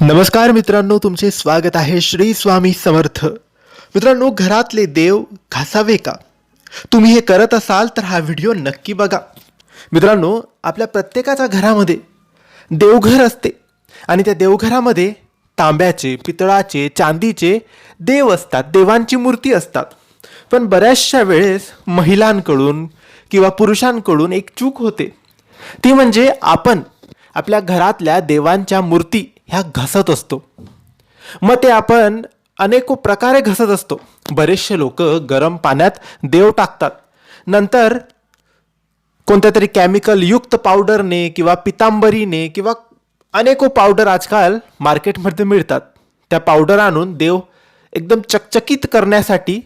नमस्कार मित्रांनो तुमचे स्वागत आहे श्री स्वामी समर्थ. मित्रांनो घरातले देव घासावे का? तुम्ही हे करत असाल तर हा व्हिडिओ नक्की बघा. मित्रांनो आपल्या प्रत्येकाच्या घरामध्ये देवघर असते आणि त्या देवघरामध्ये तांब्याचे पितळाचे चांदीचे देव असतात देवांची मूर्ती असतात. पण बऱ्याचशा वेळेस महिलांकडून किंवा पुरुषांकडून एक चूक होते. ती म्हणजे आपण आपल्या घरातल्या देवांच्या मूर्ती ह्या घसत असतो. मग ते आपण अनेको प्रकारे घसत असतो. बरेचसे लोक गरम पाण्यात देव टाकतात. नंतर कोणत्या तरी केमिकल युक्त पावडरने किंवा पितांबरीने किंवा अनेको पावडर आजकाल मार्केटमध्ये मिळतात. त्या पावडर आणून देव एकदम चकचकीत करण्यासाठी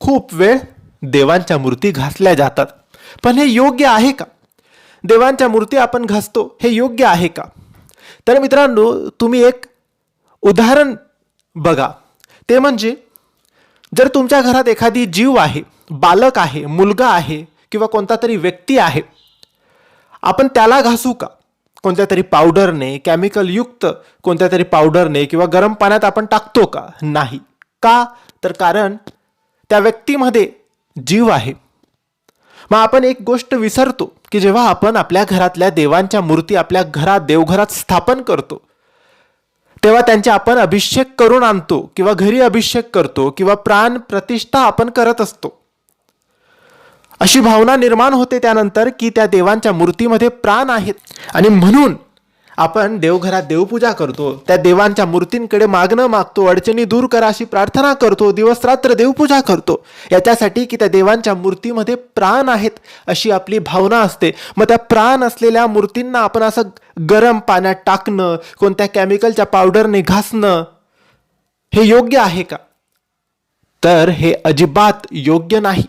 खूप वेळ देवांच्या मूर्ती घासल्या जातात. पण हे योग्य आहे का? देवांच्या मूर्ती आपण घासतो हे योग्य आहे का? तर मित्रांनो तुम्ही एक उदाहरण बघा. ते म्हणजे जर तुमच्या घरात एखादी जीव आहे बालक आहे मुलगा आहे किंवा कोणता तरी व्यक्ती आहे आपण त्याला घासू का? कोणत्या तरी पावडरने केमिकलयुक्त कोणत्या तरी पावडरने किंवा गरम पाण्यात आपण टाकतो का? नाही. का? तर कारण त्या व्यक्तीमध्ये जीव आहे. मग आपण एक गोष्ट विसरतो की जेव्हा आपण आपल्या घरातल्या देवांच्या मूर्ती आपल्या घरात देवघरात स्थापन करतो तेव्हा त्यांचे आपण अभिषेक करून आणतो किंवा घरी अभिषेक करतो किंवा प्राण प्रतिष्ठा आपण करत असतो. अशी भावना निर्माण होते त्यानंतर की त्या देवांच्या मूर्तीमध्ये प्राण आहेत. आणि म्हणून आपण देवघरात देवपूजा करतो त्या देवांच्या मूर्तींकडे मागणं मागतो अडचणी दूर करा अशी प्रार्थना करतो दिवस रात्र देवपूजा करतो. याच्यासाठी की त्या देवांच्या मूर्तीमध्ये प्राण आहेत अशी आपली भावना असते. मग त्या प्राण असलेल्या मूर्तींना आपण असं गरम पाण्यात टाकणं कोणत्या केमिकलच्या पावडरने घासणं हे योग्य आहे का? तर हे अजिबात योग्य नाही.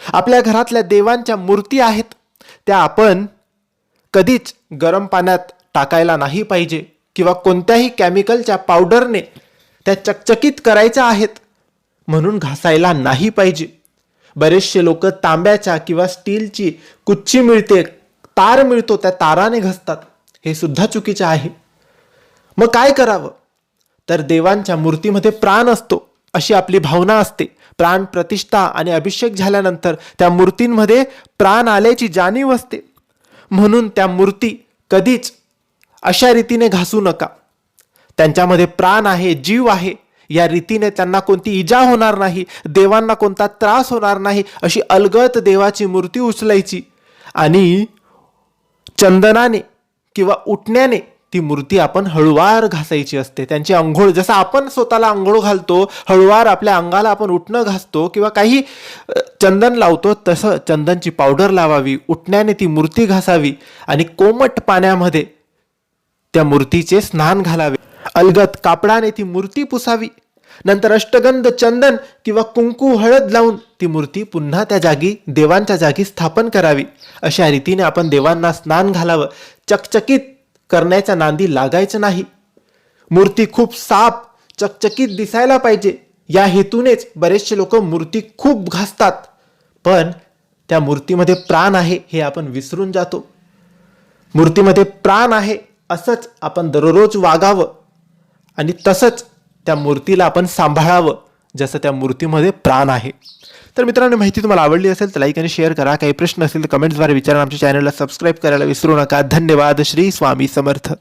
आपल्या घरातल्या देवांच्या मूर्ती आहेत त्या आपण कधीच गरम पाण्यात टाकायला नाही पाहिजे किंवा कोणत्याही केमिकलच्या पावडरने त्या चकचकीत करायच्या आहेत म्हणून घासायला नाही पाहिजे. बरेचसे लोक तांब्याच्या किंवा स्टीलची कुच्ची मिळते तार मिळतो त्या ताराने घसतात. हे सुद्धा चुकीचे आहे. मग काय करावं? तर देवांच्या मूर्तीमध्ये प्राण असतो अशी आपली भावना असते. प्राण प्रतिष्ठा आणि अभिषेक झाल्यानंतर त्या मूर्तींमध्ये प्राण आल्याची जाणीव असते. म्हणून त्या मूर्ती कधीच अशा रीतीने घासू नका. त्यांच्यामध्ये प्राण आहे जीव आहे. या रीतीने त्यांना कोणती इजा होणार नाही देवांना कोणता त्रास होणार नाही अशी अलगत देवाची मूर्ती उचलायची. आणि चंदनाने किंवा उठण्याने ती मूर्ती आपण हळुवार घासायची असते. त्यांची आंघोळ जसं आपण स्वतःला आंघोळ घालतो हळुवार आपल्या अंगाला आपण उठणं घासतो किंवा काही चंदन लावतो तसं चंदनची पावडर लावावी उठण्याने ती मूर्ती घासावी. आणि कोमट पाण्यामध्ये त्या मूर्तीचे स्नान घालावे. अलगत कापडाने ती मूर्ती पुसावी. नंतर अष्टगंध चंदन किंवा कुंकू हळद लावून ती मूर्ती पुन्हा त्या जागी देवांच्या जागी स्थापन करावी. अशा रीतीने आपण देवांना स्नान घालावं. चकचकीत करण्याच्या नांदी लागायचं नाही. मूर्ती खूप साफ चकचकीत दिसायला पाहिजे. या हेतूनेच बरेचसे लोक मूर्ती खूप घासतात. पण त्या मूर्तीमध्ये प्राण आहे हे आपण विसरून जातो. मूर्तीमध्ये प्राण आहे असंच आपण दररोज वागावं आणि तसंच त्या मूर्तीला आपण सांभाळावं जसं त्या मूर्तीमध्ये प्राण आहे. तर मित्रांनो माहिती तुम्हाला आवडली असेल तर लाईक आणि शेअर करा. काही प्रश्न असेल तर कमेंट्सद्वारे विचारा. आमच्या चॅनलला सबस्क्राईब करायला विसरू नका. धन्यवाद. श्री स्वामी समर्थ.